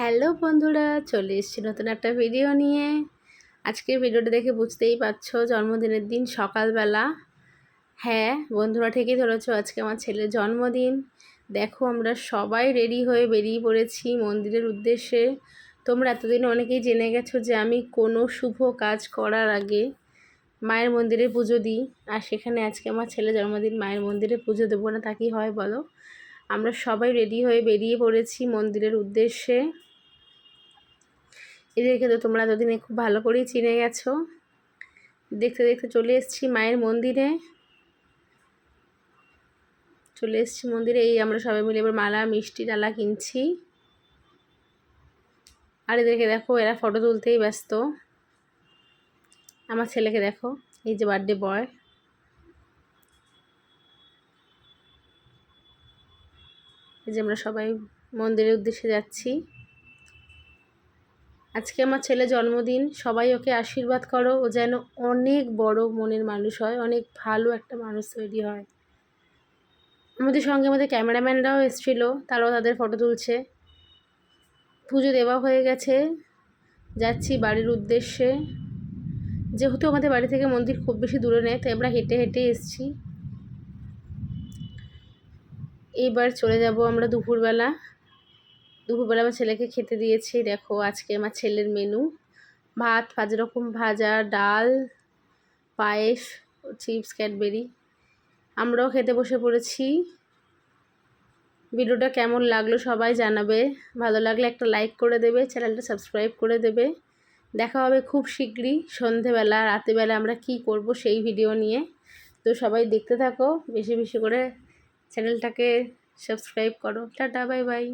Hello বন্ধুরা, চলে এসছি নতুন একটা ভিডিও নিয়ে। আজকের ভিডিওটা দেখে বুঝতেই পারছ, জন্মদিনের দিন সকালবেলা। হ্যাঁ বন্ধুরা ঠিকই ধরেছো, আজকে আমার ছেলের জন্মদিন। দেখো আমরা সবাই রেডি হয়ে বেরিয়ে পড়েছি মন্দিরের উদ্দেশ্যে। তোমরা এতদিন অনেকেই জেনে গেছো যে আমি কোনো শুভ কাজ করার আগে মায়ের মন্দিরে পুজো দিই। আর সেখানে আজকে আমার ছেলে জন্মদিন, মায়ের মন্দিরে পুজো দেবো না তা হয় বলো? আমরা সবাই রেডি হয়ে বেরিয়ে পড়েছি মন্দিরের উদ্দেশ্যে। এদেরকে তো তোমরা এতদিনে খুব ভালো করেই চিনে গেছো। দেখতে দেখতে চলে এসেছি মায়ের মন্দিরে। চলে এসেছি মন্দিরে, এই আমরা সবাই মিলে এবার মালা, মিষ্টি, ডালা কিনছি। আর এদেরকে দেখো, এরা ফটো তুলতেই ব্যস্ত। আমার ছেলেকে দেখো, এই যে বার্থডে বয় এই যে আমরা সবাই মন্দিরের উদ্দেশ্যে যাচ্ছি। আজকে আমার ছেলে জন্মদিন, সবাই ওকে আশীর্বাদ করো, ও যেন অনেক বড় মনের মানুষ হয়, অনেক ভালো একটা মানুষ তৈরি হয়। আমাদের সঙ্গে আমাদের ক্যামেরাম্যানরাও এসেছিল, তারাও তাদের ফটো তুলছে। পুজো দেওয়া হয়ে গেছে, যাচ্ছি বাড়ির উদ্দেশ্যে। যেহেতু আমাদের বাড়ি থেকে মন্দির খুব বেশি দূরে নেয় তাই আমরা হেঁটে হেঁটে এসেছি। এইবার চলে যাব আমরা দুপুরবেলা। দুপুরবেলা আমার ছেলেকে খেতে দিয়েছি। দেখো, আজকে আমার ছেলের মেনু ভাত, পাঁচ রকম ভাজা, ডাল, পায়েস, চিপস, ক্যাডবেরি। আমরাও খেতে বসে পড়েছি। ভিডিওটা কেমন লাগল সবাই জানাবে। ভালো লাগলে একটা লাইক করে দেবে, চ্যানেলটা সাবস্ক্রাইব করে দেবে। দেখা হবে খুব শীঘ্রই, সন্ধেবেলা, রাতেবেলা আমরা কি করব সেই ভিডিও নিয়ে। তো সবাই দেখতে থাকো, বেশি বেশি করে চ্যানেলটাকে সাবস্ক্রাইব করো। Tata bye bye